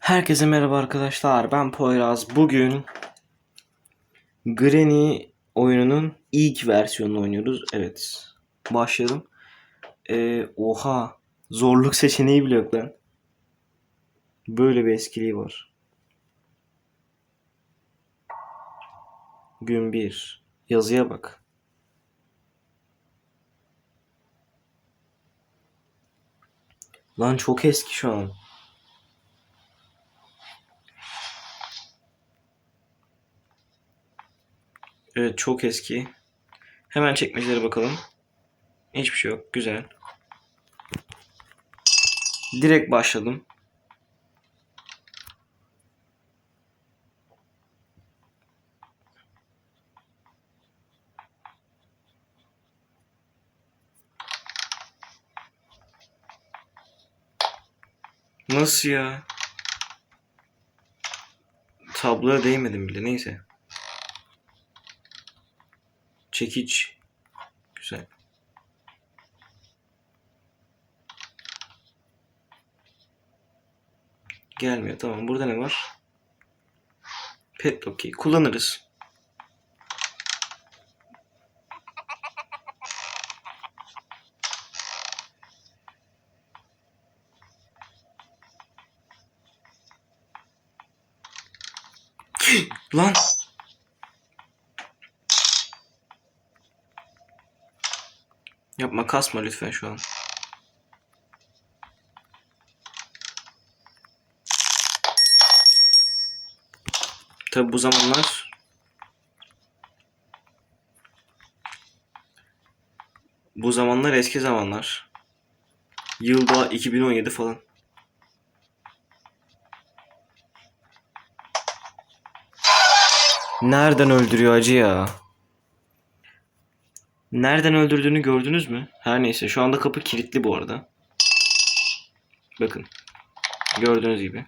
Herkese merhaba arkadaşlar. Ben Poyraz. Bugün Granny oyununun ilk versiyonunu oynuyoruz. Evet. Başlayalım. Ee, oha. Zorluk seçeneği bile yok lan. Böyle bir eskiliği var. Gün 1. Yazıya bak. Lan çok eski şu an. Evet çok eski. Hemen çekmecelere bakalım. Hiçbir şey yok. Güzel. Direkt başladım. Nasıl ya? Tabloya değmedim bile. Neyse. Çekiç. Güzel. Gelmiyor. Tamam. Burada ne var? Pet okey. Kullanırız. Lan. Yapma kasma lütfen şu an. Tabi bu zamanlar bu zamanlar eski zamanlar. Yılda 2017 falan. Nereden öldürüyor acı ya? Nereden öldürdüğünü gördünüz mü? Her neyse şu anda kapı kilitli bu arada. Bakın. Gördüğünüz gibi.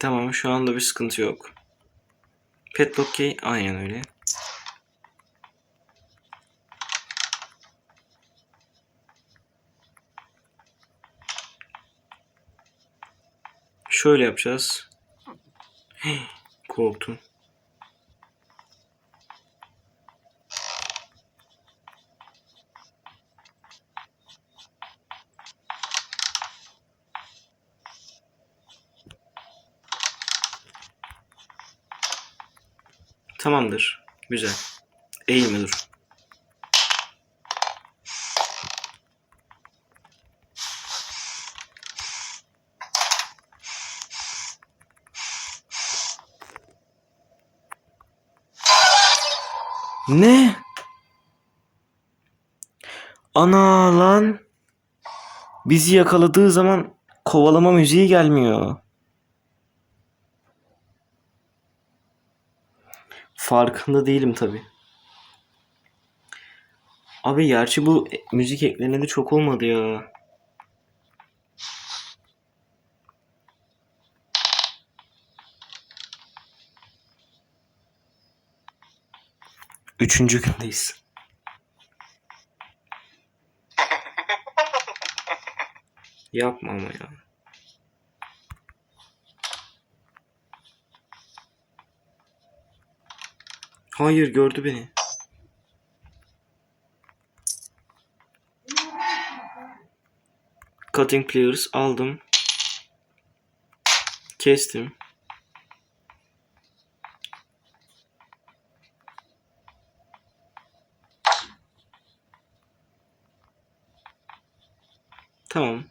Tamam şu anda bir sıkıntı yok. Petlock key aynen öyle. Şöyle yapacağız. Korktum. Tamamdır. Güzel. Eğilme dur. Ne? Ana lan. Bizi yakaladığı zaman kovalama müziği gelmiyor. Farkında değilim tabi. Abi gerçi bu müzik ekleneli çok olmadı ya. Üçüncü gündeyiz. Yapma ama ya. Hayır gördü beni. Cutting pliers aldım. Kestim. Tamam.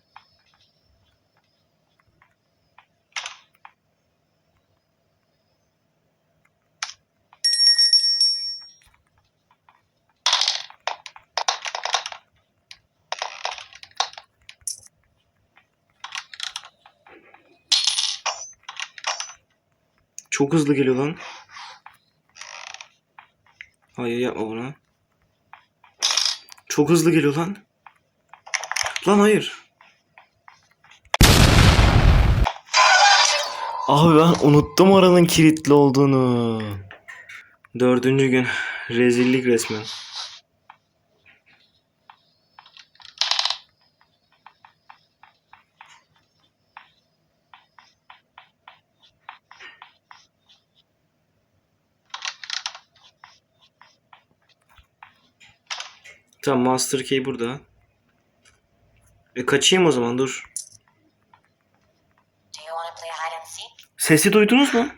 Çok hızlı geliyor lan. Hayır yapma bunu. Çok hızlı geliyor lan. Lan hayır. Abi ben unuttum oranın kilitli olduğunu. Dördüncü gün. Rezillik resmen. Tamam Master Key burada. E kaçayım o zaman dur. Sesi duydunuz mu?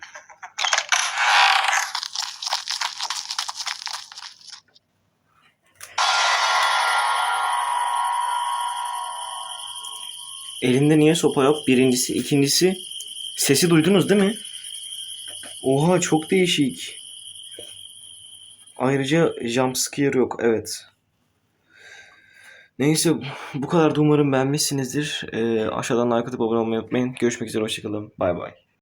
Elinde niye sopa yok? Birincisi, ikincisi sesi duydunuz değil mi? Oha çok değişik. Ayrıca jump scare yok. Evet. Neyse bu kadar da umarım beğenmişsinizdir. Ee, aşağıdan like atıp abone olmayı unutmayın. Görüşmek üzere. Hoşçakalın. Bay bay.